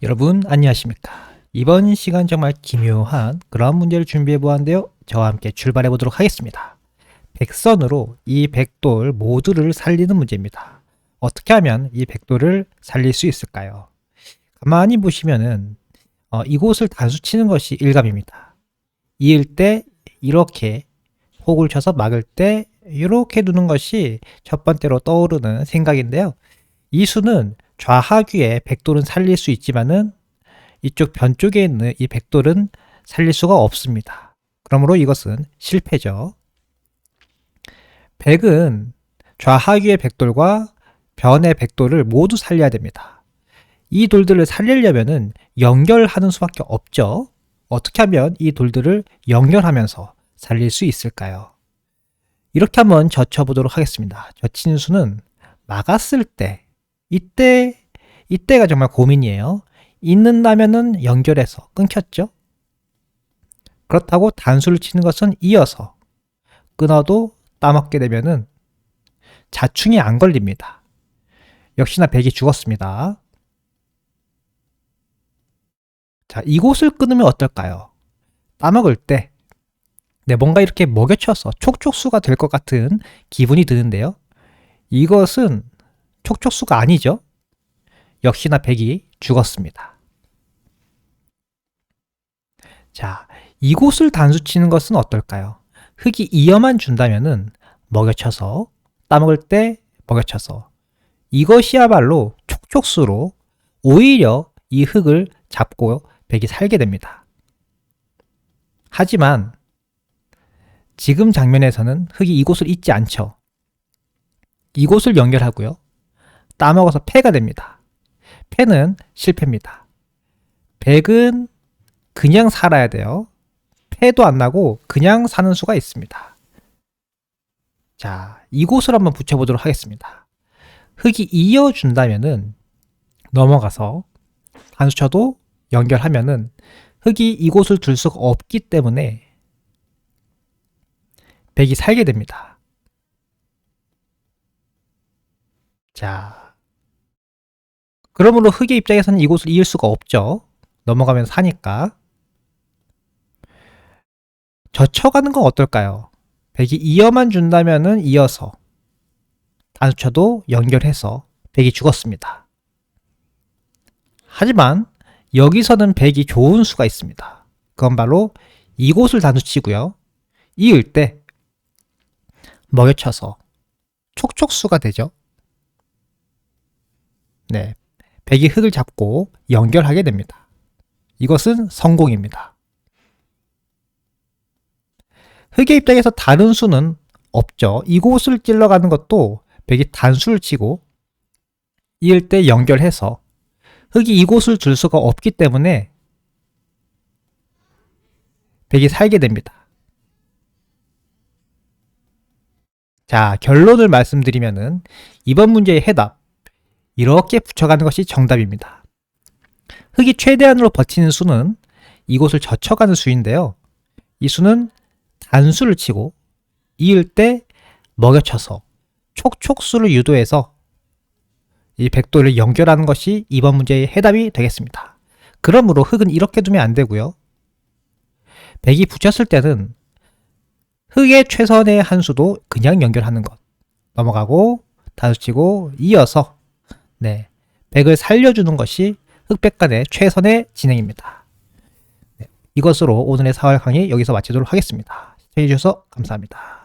여러분 안녕하십니까? 이번 시간 정말 기묘한 그런 문제를 준비해 보았는데요. 저와 함께 출발해 보도록 하겠습니다. 백선으로 이 백돌 모두를 살리는 문제입니다. 어떻게 하면 이 백돌을 살릴 수 있을까요? 가만히 보시면은 어, 이곳을 단수 치는 것이 일감입니다. 이을 때 이렇게 혹을 쳐서 막을 때 이렇게 두는 것이 첫 번째로 떠오르는 생각인데요. 이 수는 좌하귀에 백돌은 살릴 수 있지만은 이쪽 변 쪽에 있는 이 백돌은 살릴 수가 없습니다. 그러므로 이것은 실패죠. 백은 좌하귀의 백돌과 변의 백돌을 모두 살려야 됩니다. 이 돌들을 살리려면은 연결하는 수밖에 없죠. 어떻게 하면 이 돌들을 연결하면서 살릴 수 있을까요? 이렇게 한번 젖혀보도록 하겠습니다. 젖힌 수는 막았을 때 이때 이때가 정말 고민이에요. 있는다면은 연결해서 끊겼죠. 그렇다고 단수를 치는 것은 이어서 끊어도 따먹게 되면은 자충이 안 걸립니다. 역시나 백이 죽었습니다. 자, 이곳을 끊으면 어떨까요? 따먹을 때, 네, 뭔가 이렇게 먹여쳐서 촉촉수가 될 것 같은 기분이 드는데요. 이것은 촉촉수가 아니죠. 역시나 백이 죽었습니다. 자, 이곳을 단수 치는 것은 어떨까요? 흙이 이어만 준다면은 먹여쳐서 따먹을 때 먹여쳐서 이것이야말로 촉촉수로 오히려 이 흙을 잡고 백이 살게 됩니다. 하지만 지금 장면에서는 흙이 이곳을 잊지 않죠. 이곳을 연결하고요. 따먹어서 패가 됩니다. 패는 실패입니다. 백은 그냥 살아야 돼요. 패도 안 나고 그냥 사는 수가 있습니다. 자, 이곳을 한번 붙여보도록 하겠습니다. 흙이 이어준다면은 넘어가서 한수쳐도 연결하면은 흙이 이곳을 둘 수가 없기 때문에 백이 살게 됩니다. 자, 그러므로 흙의 입장에서는 이곳을 이을 수가 없죠. 넘어가면 사니까. 젖혀가는 건 어떨까요? 백이 이어만 준다면은 이어서 단수쳐도 연결해서 백이 죽었습니다. 하지만 여기서는 백이 좋은 수가 있습니다. 그건 바로 이곳을 단수치고요. 이을 때 먹여쳐서 촉촉수가 되죠. 네. 백이 흙을 잡고 연결하게 됩니다. 이것은 성공입니다. 흙의 입장에서 다른 수는 없죠. 이곳을 찔러가는 것도 백이 단수를 치고 이을 때 연결해서 흙이 이곳을 줄 수가 없기 때문에 백이 살게 됩니다. 자, 결론을 말씀드리면은 이번 문제의 해답 이렇게 붙여가는 것이 정답입니다. 흙이 최대한으로 버티는 수는 이곳을 젖혀가는 수인데요. 이 수는 단수를 치고 이을 때 먹여쳐서 촉촉수를 유도해서 이 백도를 연결하는 것이 이번 문제의 해답이 되겠습니다. 그러므로 흙은 이렇게 두면 안 되고요. 백이 붙였을 때는 흙의 최선의 한 수도 그냥 연결하는 것. 넘어가고 단수치고 이어서 네, 백을 살려주는 것이 흑백 간의 최선의 진행입니다. 네, 이것으로 오늘의 4월 강의 여기서 마치도록 하겠습니다. 시청해주셔서 감사합니다.